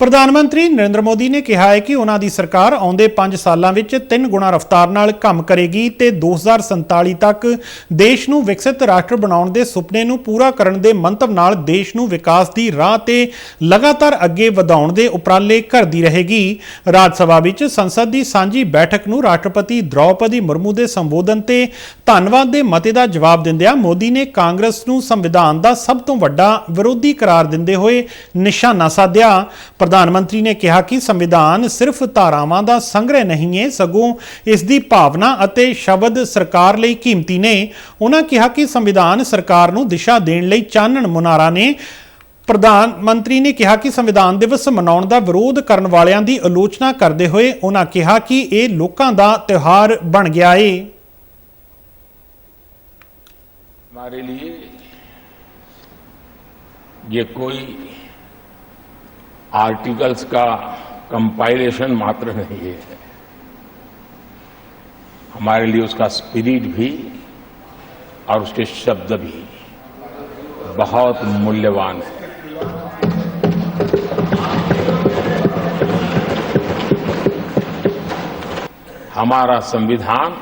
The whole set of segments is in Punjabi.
ਪ੍ਰਧਾਨ ਮੰਤਰੀ ਨਰਿੰਦਰ ਮੋਦੀ ਨੇ ਕਿਹਾ ਹੈ ਕਿ ਉਹਨਾਂ ਦੀ ਸਰਕਾਰ ਆਉਂਦੇ 5 ਸਾਲਾਂ ਵਿੱਚ 3 ਗੁਣਾ ਰਫ਼ਤਾਰ ਨਾਲ ਕੰਮ ਕਰੇਗੀ ਤੇ 2047 ਤੱਕ ਦੇਸ਼ ਨੂੰ ਵਿਕਸਿਤ ਰਾਸ਼ਟਰ ਬਣਾਉਣ ਦੇ ਸੁਪਨੇ ਨੂੰ ਪੂਰਾ ਕਰਨ ਦੇ ਮੰਤਵ ਨਾਲ ਦੇਸ਼ ਨੂੰ ਵਿਕਾਸ ਦੀ ਰਾਹ ਤੇ ਲਗਾਤਾਰ ਅੱਗੇ ਵਧਾਉਣ ਦੇ ਉਪਰਾਲੇ ਕਰਦੀ ਰਹੇਗੀ। ਰਾਜ ਸਭਾ ਵਿੱਚ ਸੰਸਦ ਦੀ ਸਾਂਝੀ ਬੈਠਕ ਨੂੰ ਰਾਸ਼ਟਰਪਤੀ ਦ੍ਰੌਪਦੀ ਮੁਰਮੂ ਦੇ ਸੰਬੋਧਨ ਤੇ ਧੰਨਵਾਦ ਦੇ ਮਤੇ ਦਾ ਜਵਾਬ ਦਿੰਦਿਆਂ ਮੋਦੀ ਨੇ ਕਾਂਗਰਸ ਨੂੰ ਸੰਵਿਧਾਨ ਦਾ ਸਭ ਤੋਂ ਵੱਡਾ ਵਿਰੋਧੀ ਕਰਾਰ ਦਿੰਦੇ ਹੋਏ ਨਿਸ਼ਾਨਾ ਸਾਧਿਆ। ਪ੍ਰਧਾਨ ਮੰਤਰੀ ਨੇ ਕਿਹਾ ਕਿ ਸੰਵਿਧਾਨ ਸਿਰਫ ਧਾਰਾਵਾਂ ਦਾ ਸੰਗ੍ਰਹਿ ਨਹੀਂ ਹੈ ਸਗੋਂ ਇਸ ਦੀ ਭਾਵਨਾ ਅਤੇ ਸ਼ਬਦ ਸਰਕਾਰ ਲਈ ਕੀਮਤੀ ਨੇ ਉਹਨਾਂ ਕਿਹਾ ਕਿ ਸੰਵਿਧਾਨ ਸਰਕਾਰ ਨੂੰ ਦਿਸ਼ਾ ਦੇਣ ਲਈ ਚਾਨਣ ਮੁਨਾਰਾ ਨੇ ਪ੍ਰਧਾਨ ਮੰਤਰੀ ਨੇ ਕਿਹਾ ਕਿ ਸੰਵਿਧਾਨ ਦਿਵਸ ਮਨਾਉਣ ਦਾ ਵਿਰੋਧ ਕਰਨ ਵਾਲਿਆਂ ਦੀ ਆਲੋਚਨਾ ਕਰਦੇ ਹੋਏ ਉਹਨਾਂ ਕਿਹਾ ਕਿ ਇਹ ਲੋਕਾਂ ਦਾ ਤਿਉਹਾਰ ਬਣ ਗਿਆ ਏ हमारे लिए ये कोई आर्टिकल्स का कंपाइलेशन मात्र नहीं है। हमारे लिए उसका स्पिरिट भी और उसके शब्द भी बहुत मूल्यवान है। हमारा संविधान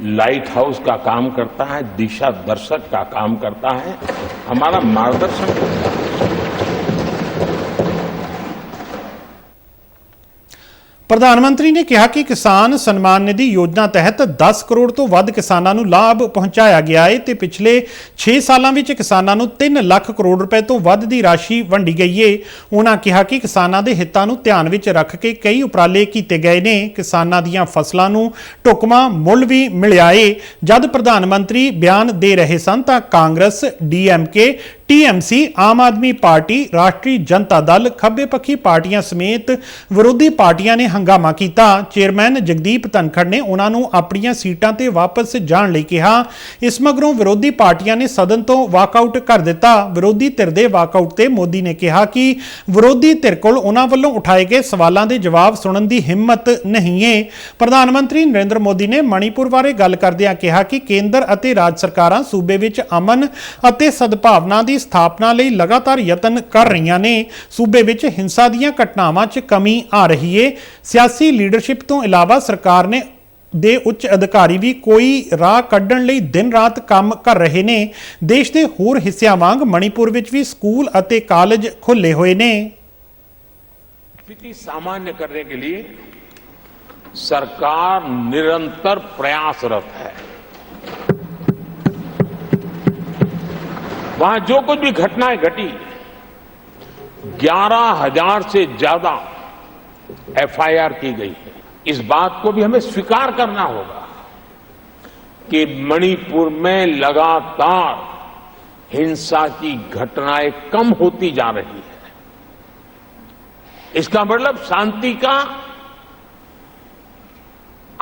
लाइट हाउस का काम करता है, दिशा दर्शक का काम करता है, हमारा मार्गदर्शन करता है। ਪ੍ਰਧਾਨ ਮੰਤਰੀ ਨੇ ਕਿਹਾ ਕਿ ਕਿਸਾਨ ਸਨਮਾਨ ਨਿਧੀ ਯੋਜਨਾ ਤਹਿਤ 10 ਕਰੋੜ ਤੋਂ ਵੱਧ ਕਿਸਾਨਾਂ ਨੂੰ ਲਾਭ ਪਹੁੰਚਾਇਆ ਗਿਆ ਹੈ ਤੇ ਪਿਛਲੇ 6 ਸਾਲਾਂ ਵਿੱਚ ਕਿਸਾਨਾਂ ਨੂੰ 3 ਲੱਖ ਕਰੋੜ ਰੁਪਏ ਤੋਂ ਵੱਧ ਦੀ ਰਾਸ਼ੀ ਵੰਡੀ ਗਈ ਹੈ ਉਹਨਾਂ ਕਿਹਾ ਕਿ ਕਿਸਾਨਾਂ ਦੇ ਹਿੱਤਾਂ ਨੂੰ ਧਿਆਨ ਵਿੱਚ ਰੱਖ ਕੇ ਕਈ ਉਪਰਾਲੇ ਕੀਤੇ ਗਏ ਨੇ। ਕਿਸਾਨਾਂ ਦੀਆਂ ਫਸਲਾਂ ਨੂੰ ਢੁਕਵਾਂ ਮੁੱਲ ਵੀ ਮਿਲਿਆ ਏ। ਜਦ ਪ੍ਰਧਾਨ ਮੰਤਰੀ ਬਿਆਨ ਦੇ ਰਹੇ ਸਨ ਤਾਂ Congress DMK TMC Aam Aadmi Party, Rashtriya Janata Dal, ਖੱਬੇ ਪੱਖੀ ਪਾਰਟੀਆਂ ਸਮੇਤ ਵਿਰੋਧੀ ਪਾਰਟੀਆਂ ਨੇ ਹੰਗਾਮਾ ਕੀਤਾ। ਚੇਅਰਮੈਨ ਜਗਦੀਪ ਧਨਖੜ ਨੇ ਉਹਨਾਂ ਨੂੰ ਆਪਣੀਆਂ ਸੀਟਾਂ ਤੇ ਵਾਪਸ ਜਾਣ ਲਈ ਕਿਹਾ। ਇਸ ਮਗਰੋਂ ਵਿਰੋਧੀ ਪਾਰਟੀਆਂ ਨੇ ਸਦਨ ਤੋਂ ਵਾਕਆਊਟ ਕਰ ਦਿੱਤਾ। ਵਿਰੋਧੀ ਧਿਰ ਦੇ ਵਾਕਆਊਟ ਤੇ ਮੋਦੀ ਨੇ ਕਿਹਾ ਕਿ ਵਿਰੋਧੀ ਧਿਰ ਕੋਲ ਉਹਨਾਂ ਵੱਲੋਂ ਉਠਾਏ ਗਏ ਸਵਾਲਾਂ ਦੇ ਜਵਾਬ ਸੁਣਨ ਦੀ ਹਿੰਮਤ ਨਹੀਂ ਹੈ ਪ੍ਰਧਾਨ ਮੰਤਰੀ ਨਰਿੰਦਰ ਮੋਦੀ ਨੇ ਮਣੀਪੁਰ ਬਾਰੇ ਗੱਲ ਕਰਦਿਆਂ ਕਿਹਾ ਕਿ ਕੇਂਦਰ ਅਤੇ ਰਾਜ ਸਰਕਾਰਾਂ ਸੂਬੇ ਵਿੱਚ ਅਮਨ ਅਤੇ ਸਦਭਾਵਨਾ ਦੀ ਸਥਾਪਨਾ ਲਈ ਲਗਾਤਾਰ ਯਤਨ ਕਰ ਰਹੀਆਂ ਨੇ ਸੂਬੇ ਵਿੱਚ ਹਿੰਸਾ ਦੀਆਂ ਘਟਨਾਵਾਂ 'ਚ ਕਮੀ ਆ ਰਹੀ ਏ ਸਿਆਸੀ ਲੀਡਰਸ਼ਿਪ ਤੋਂ ਇਲਾਵਾ ਸਰਕਾਰ ਨੇ ਦੇ ਉੱਚ ਅਧਿਕਾਰੀ ਵੀ ਕੋਈ ਰਾਹ ਕੱਢਣ ਲਈ ਦਿਨ ਰਾਤ ਕੰਮ ਕਰ ਰਹੇ ਨੇ ਦੇਸ਼ ਦੇ ਹੋਰ ਹਿੱਸਿਆਂ ਵਾਂਗ ਮਣੀਪੁਰ ਵਿੱਚ ਵੀ ਸਕੂਲ ਅਤੇ ਕਾਲਜ ਖੁੱਲੇ ਹੋਏ ਨੇ स्थिति सामान्य करने के लिए सरकार निरंतर प्रयासरत है वहाँ जो कुछ भी घटनाएँ घटी, ग्यारह हज़ार से ज़्यादा एफआईआर की गई है। इस बात को भी हमें स्वीकार करना होगा कि मणिपुर में लगातार हिंसा की घटनाएँ कम होती जा रही है। इसका मतलब शांति का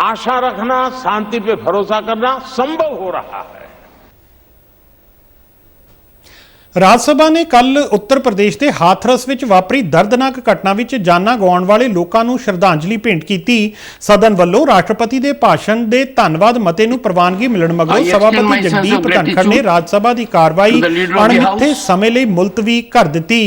आशा रखना, शांति पे भरोसा करना संभव हो रहा है। ਰਾਜ ਸਭਾ ਨੇ ਕੱਲ ਉੱਤਰ ਪ੍ਰਦੇਸ਼ ਦੇ ਹਾਥਰਸ ਵਿੱਚ ਵਾਪਰੀ ਦਰਦਨਾਕ ਘਟਨਾ ਵਿੱਚ ਜਾਨਾਂ ਗਵਾਉਣ ਵਾਲੇ ਲੋਕਾਂ ਨੂੰ ਸ਼ਰਧਾਂਜਲੀ ਭੇਂਟ ਕੀਤੀ। ਸਦਨ ਵੱਲੋਂ ਰਾਸ਼ਟਰਪਤੀ ਦੇ ਭਾਸ਼ਣ ਦੇ ਧੰਨਵਾਦ ਮਤੇ ਨੂੰ ਪ੍ਰਵਾਨਗੀ ਮਿਲਣ ਮਗਰੋਂ ਸਭਾਪਤੀ ਜਗਦੀਪ ਧਨਖੜ ਨੇ ਰਾਜ ਸਭਾ ਦੀ ਕਾਰਵਾਈ ਅਣਮਿੱਥੇ. ਸਮੇਂ ਲਈ ਮੁਲਤਵੀ ਕਰ ਦਿੱਤੀ।